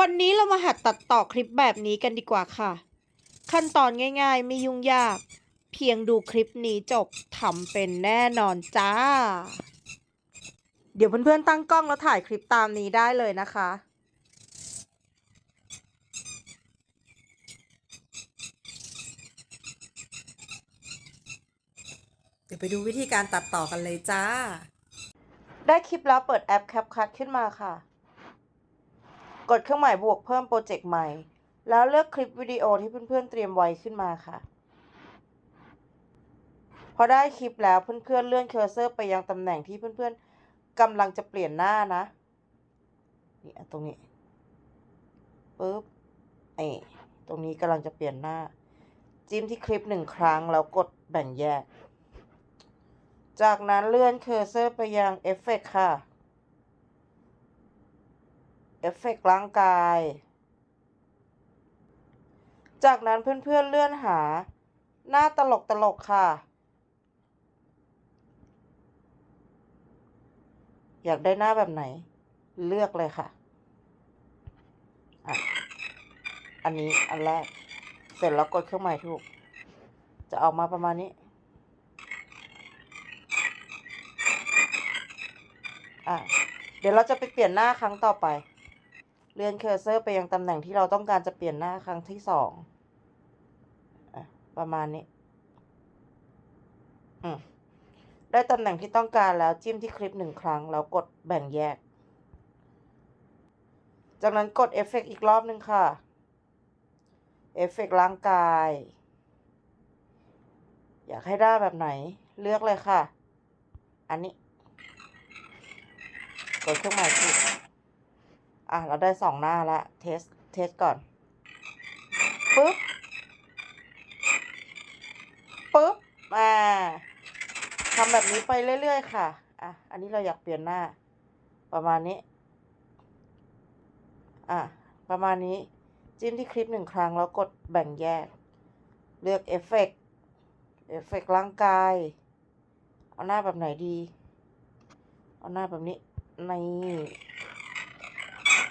วันนี้เรามาหัดตัดต่อคลิปแบบนี้กันดีกว่าค่ะ ขั้นตอนง่ายๆ ไม่ยุ่งยาก เพียงดูคลิปนี้จบทำเป็นแน่นอนจ้า เดี๋ยวเพื่อนๆตั้งกล้องแล้วถ่ายคลิปตามนี้ได้เลยนะคะเดี๋ยวไปดูวิธีการตัดต่อกันเลยจ้า ได้คลิปแล้วเปิดแอป CapCut ขึ้นมาค่ะ กดเครื่องหมายบวกเพิ่มโปรเจกต์ใหม่ แล้วเลือกคลิปวิดีโอที่เพื่อนๆเตรียมไว้ขึ้นมาค่ะ พอได้คลิปแล้วเพื่อนๆเลื่อนเคอร์เซอร์ไปยังตำแหน่งที่เพื่อนๆกำลังจะเปลี่ยนหน้านะนี่ตรงนี้ปึ๊บไอ้ตรงนี้กำลังจะเปลี่ยนหน้า จิ้มที่คลิปหนึ่งครั้งแล้วกดแบ่งแยก จากนั้นเลื่อนเคอร์เซอร์ไปยังเอฟเฟกค่ะ อฟเฟกร่างกาย จากนั้นเพื่อนๆเลื่อนหา หน้าตลกตลกค่ะ อยากได้หน้าแบบไหน เลือกเลยค่ะอะอันนี้อันแรก เสร็จแล้วกดเครื่องหมายถูก จะออกมาประมาณนี้ อะ เดี๋ยวเราจะไปเปลี่ยนหน้าครั้งต่อไป เลื่อนเคอร์เซอร์ไปยังตำแหน่งที่เราต้องการจะเปลี่ยนหน้าครั้งที่สองประมาณนี้ได้ตำแหน่งที่ต้องการแล้วจิ้มที่คลิปหนึ่งครั้ง แล้วกดแบ่งแยก จากนั้นกดเอฟเฟกต์อีกรอบหนึ่งค่ะ เอฟเฟกต์ร่างกาย อยากให้ได้แบบไหน เลือกเลยค่ะ อันนี้ กดเครื่องหมายถูก อะ เราได้สองหน้าละเทส เทสก่อน ปึ๊บ ปึ๊บ อ่าทำแบบนี้ไปเรื่อย ๆ ค่ะ อะ อันนี้เราอยากเปลี่ยนหน้า ประมาณนี้ อะ ประมาณนี้ จิ้มที่คลิปหนึ่งครั้งแล้วกดแบ่งแยก เลือกเอฟเฟกต์เอฟเฟกต์ร่างกาย เอาหน้าแบบไหนดี เอาหน้าแบบนี้ ใน